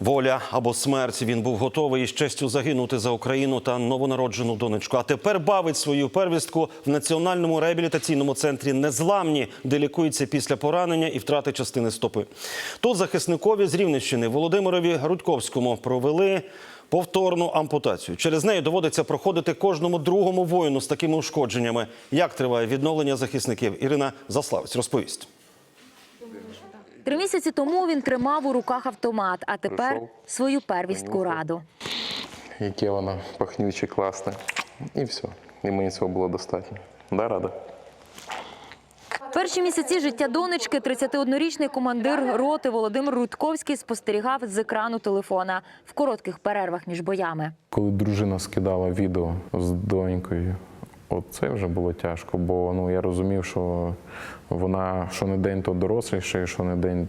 Воля або смерть. Він був готовий із честю загинути за Україну та новонароджену донечку. А тепер бавить свою первістку в національному реабілітаційному центрі Незламні, де лікується після поранення і втрати частини стопи. Тут захисникові з Рівненщини Володимирові Рудьковському провели. Повторну ампутацію через неї доводиться проходити кожному другому воїну з такими ушкодженнями. Як триває відновлення захисників? Ірина Заславець розповість. Три місяці тому він тримав у руках автомат, а тепер Прийшов. свою первістку раду. яке воно пахнюче, класне. І все. І мені цього було достатньо. Да, рада? Перші місяці життя донечки 31-річний командир роти Володимир Рудковський спостерігав з екрану телефона в коротких перервах між боями. Коли дружина скидала відео з донькою, от це вже було тяжко, бо ну, я розумів, що вона що не день, то доросліше, що не день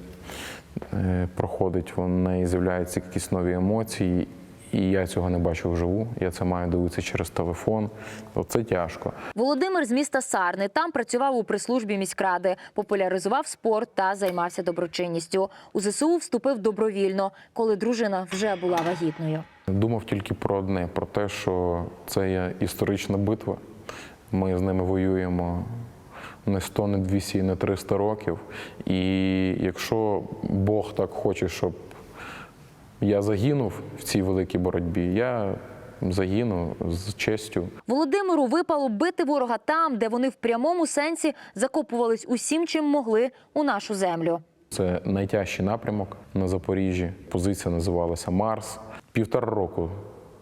е, проходить, в неї з'являються якісь нові емоції. І я цього не бачу вживу. Я це маю дивитися через телефон. Оце тяжко. Володимир з міста Сарни там працював у прислужбі міськради, популяризував спорт та займався доброчинністю. У ЗСУ вступив добровільно, коли дружина вже була вагітною. Думав тільки про одне: про те, що це є історична битва. Ми з ними воюємо не 100, не 200, не 300 років. І якщо Бог так хоче, щоб я загинув в цій великій боротьбі, я загину з честю. Володимиру випало бити ворога там, де вони в прямому сенсі закопувались усім, чим могли у нашу землю. Це найтяжчий напрямок на Запоріжжі. Позиція називалася Марс. Півтора року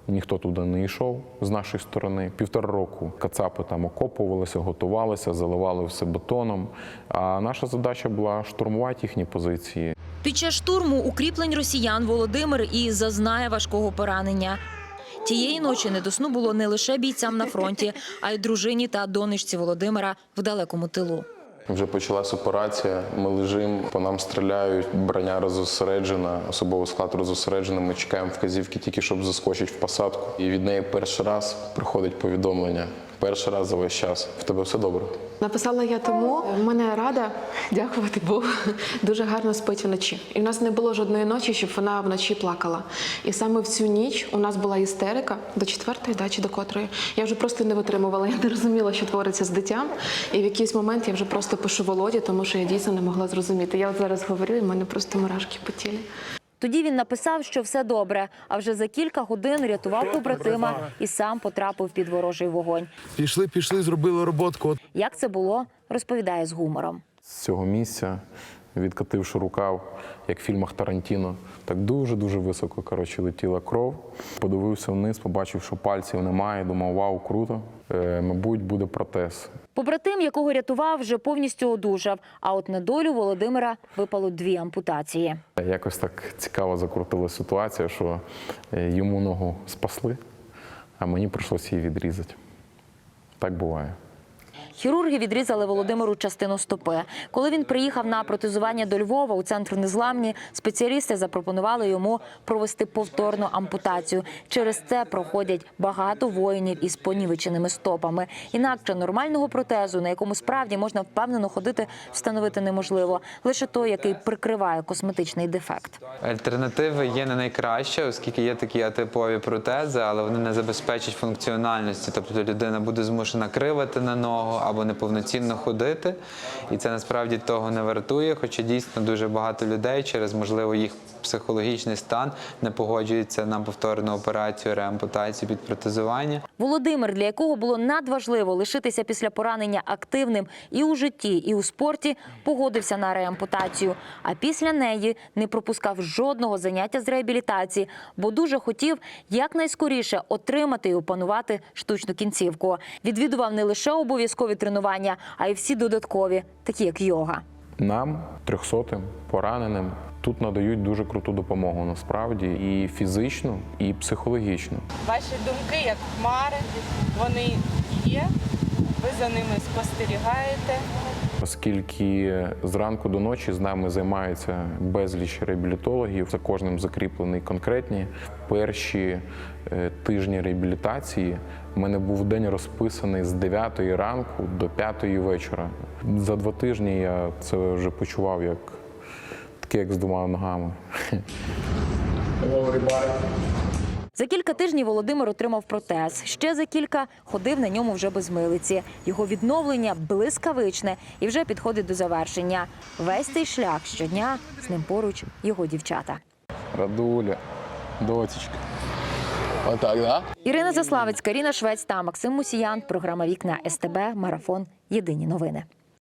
ніхто туди не йшов з нашої сторони. Півтора року кацапи там окопувалися, готувалися, заливали все бетоном. А наша задача була штурмувати їхні позиції. Під час штурму укріплень росіян Володимир і зазнає важкого поранення. Тієї ночі не до сну було не лише бійцям на фронті, а й дружині та донечці Володимира в далекому тилу. Вже почалась операція. Ми лежимо, по нам стріляють, броня розосереджена, особовий склад розосереджений. Ми чекаємо вказівки тільки щоб заскочити в посадку. І від неї перший раз приходить повідомлення. Перший раз за весь час. В тебе все добре. Написала я тому, в мене рада, дякувати Богу, дуже гарно спить вночі. І в нас не було жодної ночі, щоб вона вночі плакала. І саме в цю ніч у нас була істерика до четвертої, да, чи до котрої. Я вже просто не витримувала, я не розуміла, що твориться з дитям. І в якийсь момент я вже просто пишу Володі, тому що я дійсно не могла зрозуміти. Я от зараз говорю, і в мене просто мурашки по тілі. Тоді він написав, що все добре, а вже за кілька годин рятував побратима і сам потрапив під ворожий вогонь. Пішли, пішли, зробили роботку. Як це було, розповідає з гумором. З цього місця, відкативши рукав, як в фільмах Тарантіно, так дуже-дуже високо коротше, летіла кров. Подивився вниз, побачив, що пальців немає. Думав, вау, круто. Е, мабуть, буде протез. Побратим, якого рятував, вже повністю одужав. А от на долю Володимира випало дві ампутації. Якось так цікаво закрутила ситуація, що е, йому ногу спасли, а мені прийшлося її відрізати. Так буває. Хірурги відрізали Володимиру частину стопи. Коли він приїхав на протезування до Львова у центр незламні, спеціалісти запропонували йому провести повторну ампутацію. Через це проходять багато воїнів із понівеченими стопами. Інакше нормального протезу, на якому справді можна впевнено ходити, встановити неможливо. Лише той, який прикриває косметичний дефект. Альтернативи є не найкраще, оскільки є такі атипові протези, але вони не забезпечать функціональності. Тобто людина буде змушена кривати на ногу або неповноцінно ходити. І це насправді того не вартує. Хоча дійсно дуже багато людей через можливо їх психологічний стан не погоджуються на повторну операцію реампутацію під протезування. Володимир, для якого було надважливо лишитися після поранення активним і у житті, і у спорті, погодився на реампутацію. А після неї не пропускав жодного заняття з реабілітації, бо дуже хотів якнайскоріше отримати і опанувати штучну кінцівку. Відвідував не лише обов'язкові тренування, а й всі додаткові, такі як йога. Нам, трьохсотим, пораненим, тут надають дуже круту допомогу насправді і фізичну, і психологічну. Ваші думки як хмари, вони є, ви за ними спостерігаєте. оскільки зранку до ночі з нами займаються безліч реабілітологів. За кожним закріплені конкретні. Перші е, тижні реабілітації в мене був день розписаний з 9 ранку до 5 вечора. За два тижні я це вже почував як таке, як з двома ногами. За кілька тижнів Володимир отримав протез. Ще за кілька ходив на ньому вже без милиці. Його відновлення блискавичне і вже підходить до завершення. Весь цей шлях щодня з ним поруч його дівчата. Радуля, доцічка. Отак, да? Ірина Заславицька, Ріна Швець та Максим Мусіян. Програма Вікна СТБ. Марафон. Єдині новини.